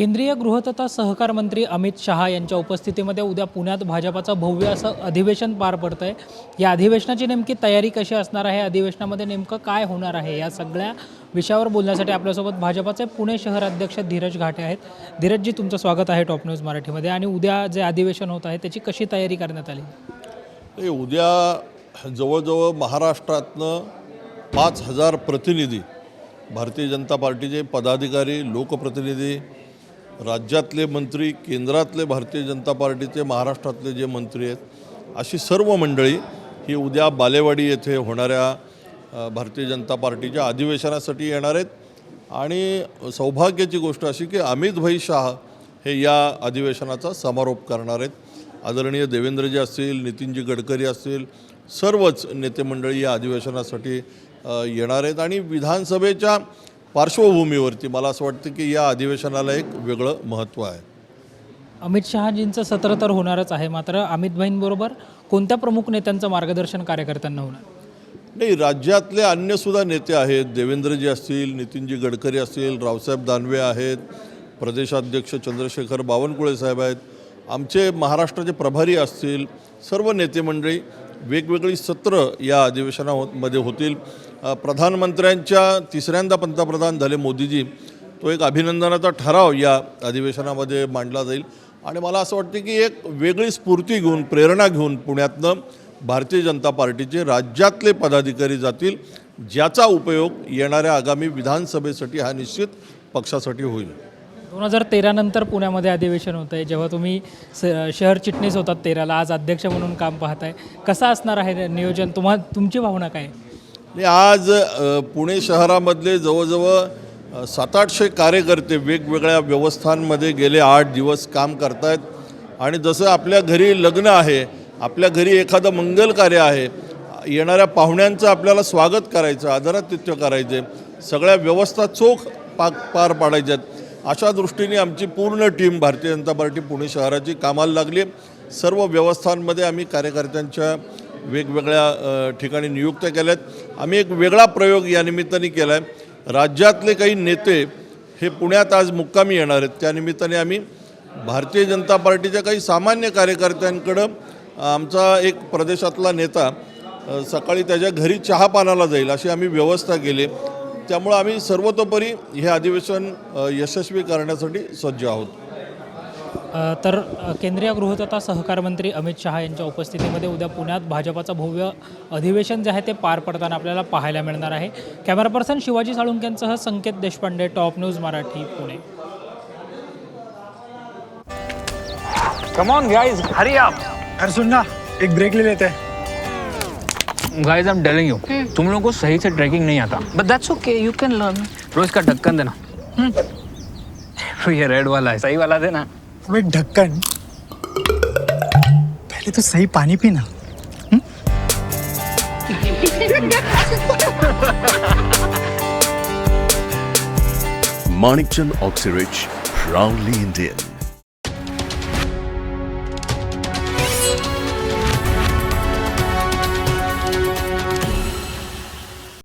केंद्रीय गृह तथा सहकार मंत्री अमित शहा यांच्या उपस्थितीमध्ये उद्या पुण्यात भाजपाचं भव्य असं अधिवेशन पार पडतं आहे या अधिवेशनाची नेमकी तयारी कशी असणार आहे? अधिवेशनामध्ये नेमकं काय होणार आहे? या सगळ्या विषयावर बोलण्यासाठी आपल्यासोबत भाजपाचे पुणे शहर अध्यक्ष धीरज घाटे आहेत. धीरजजी तुमचं स्वागत आहे टॉप न्यूज मराठीमध्ये. आणि उद्या जे अधिवेशन होत आहे त्याची कशी तयारी करण्यात आली? उद्या जवळजवळ महाराष्ट्रातनं पाच हजार प्रतिनिधी भारतीय जनता पार्टीचे पदाधिकारी लोकप्रतिनिधी राज्यातले मंत्री केंद्रातले भारतीय जनता पार्टीचे महाराष्ट्रातले जे मंत्री आहेत अशी सर्व मंडळी ही उद्या बालेवाडी येथे होणाऱ्या भारतीय जनता पार्टीच्या अधिवेशनासाठी येणार आहेत. आणि सौभाग्याची गोष्ट अशी की अमित भाई शाह हे या अधिवेशनाचा समारोप करणार आहेत. आदरणीय देवेंद्रजी असतील नितीनजी गडकरी असतील सर्वच नेते मंडळी या अधिवेशनासाठी येणार आहेत. आणि विधानसभेच्या पार्श्वभूमीवरती मला असं वाटतं की या अधिवेशनाला एक वेगळं महत्त्व आहे. अमित शहाजींचं सत्र तर होणारच आहे मात्र अमित भाईंबरोबर कोणत्या प्रमुख नेत्यांचं मार्गदर्शन कार्यकर्त्यांना होणार? नाही राज्यातले अन्यसुद्धा नेते आहेत. देवेंद्रजी असतील नितीनजी गडकरी असतील रावसाहेब दानवे आहेत प्रदेशाध्यक्ष चंद्रशेखर बावनकुळे साहेब आहेत. आमचे महाराष्ट्राचे प्रभारी असतील सर्व नेते मंडळी वेगवेगळी सत्र या अधिवेशनामध्ये होतील. प्रधानमंत्र्यांच्या तिसऱ्यांदा पंतप्रधान झाले मोदीजी तो एक अभिनंदनाचा ठराव या अधिवेशनामध्ये मांडला जाईल. आणि मला असं वाटतं की एक वेगळी स्फूर्ती घेऊन प्रेरणा घेऊन पुण्यातनं भारतीय जनता पार्टीचे राज्यातले पदाधिकारी जातील ज्याचा उपयोग येणाऱ्या आगामी विधानसभेसाठी हा निश्चित पक्षासाठी होईल. दोन हजार तेरानंतर पुण्यामध्ये अधिवेशन होतं आहे. जेव्हा तुम्ही स शहर चिटणीस होतात तेराला आज अध्यक्ष म्हणून काम पाहताय. कसं असणार आहे नियोजन? तुम्हा तुमची भावना काय? आणि आज पुणे शहरामधले जवळजवळ सात आठशे कार्यकर्ते वेगवेगळ्या व्यवस्थांमध्ये गेले आठ दिवस काम करतायत. आणि जसं आपल्या घरी लग्न आहे आपल्या घरी एखादं मंगल कार्य आहे येणाऱ्या पाहुण्यांचं आपल्याला स्वागत करायचं आदरातिथ्य करायचे सगळ्या व्यवस्था चोख पा पार पाडायच्यात. अशा दृष्टीने आमची पूर्ण टीम भारतीय जनता पार्टी पुणे शहराची कामाला लागली. सर्व व्यवस्थांमध्ये आम्ही कार्यकर्त्यांच्या वेगवेगळ्या ठिकाणी नियुक्त्या केल्या आहेत आम्ही एक वेगळा प्रयोग या निमित्ताने केला आहे राज्यातले काही नेते हे पुण्यात आज मुक्कामी येणार आहेत. त्यानिमित्ताने आम्ही भारतीय जनता पार्टीच्या काही सामान्य कार्यकर्त्यांकडं आमचा एक प्रदेशातला नेता सकाळी त्याच्या घरी चहापानाला जाईल अशी आम्ही व्यवस्था केली. त्यामुळं आम्ही सर्वतोपरी हे अधिवेशन यशस्वी करण्यासाठी सज्ज आहोत. तर केंद्रीय गृह तथा सहकार मंत्री अमित शहा यांच्या उपस्थितीमध्ये उद्या पुण्यात भाजपाचं भव्य अधिवेशन जे आहे ते पार पडताना आपल्याला पाहायला मिळणार आहे. Camera person Shivaji साळुंक्यांसह Sanket Deshpande top news Marathi Pune. Come on guys Hari आप अरे सुन ना एक ब्रेक ले लेते. हैं guys I am telling you तुम लोगों को सही से ट्रैकिंग नहीं आता. But that's okay, you can learn. रोज का ढक्कन देना. ये रेड वाला है सही वाला देना. अबे ढक्कन पहले तो सही पानी पीना Manikchand Oxyrich, proudly Indian.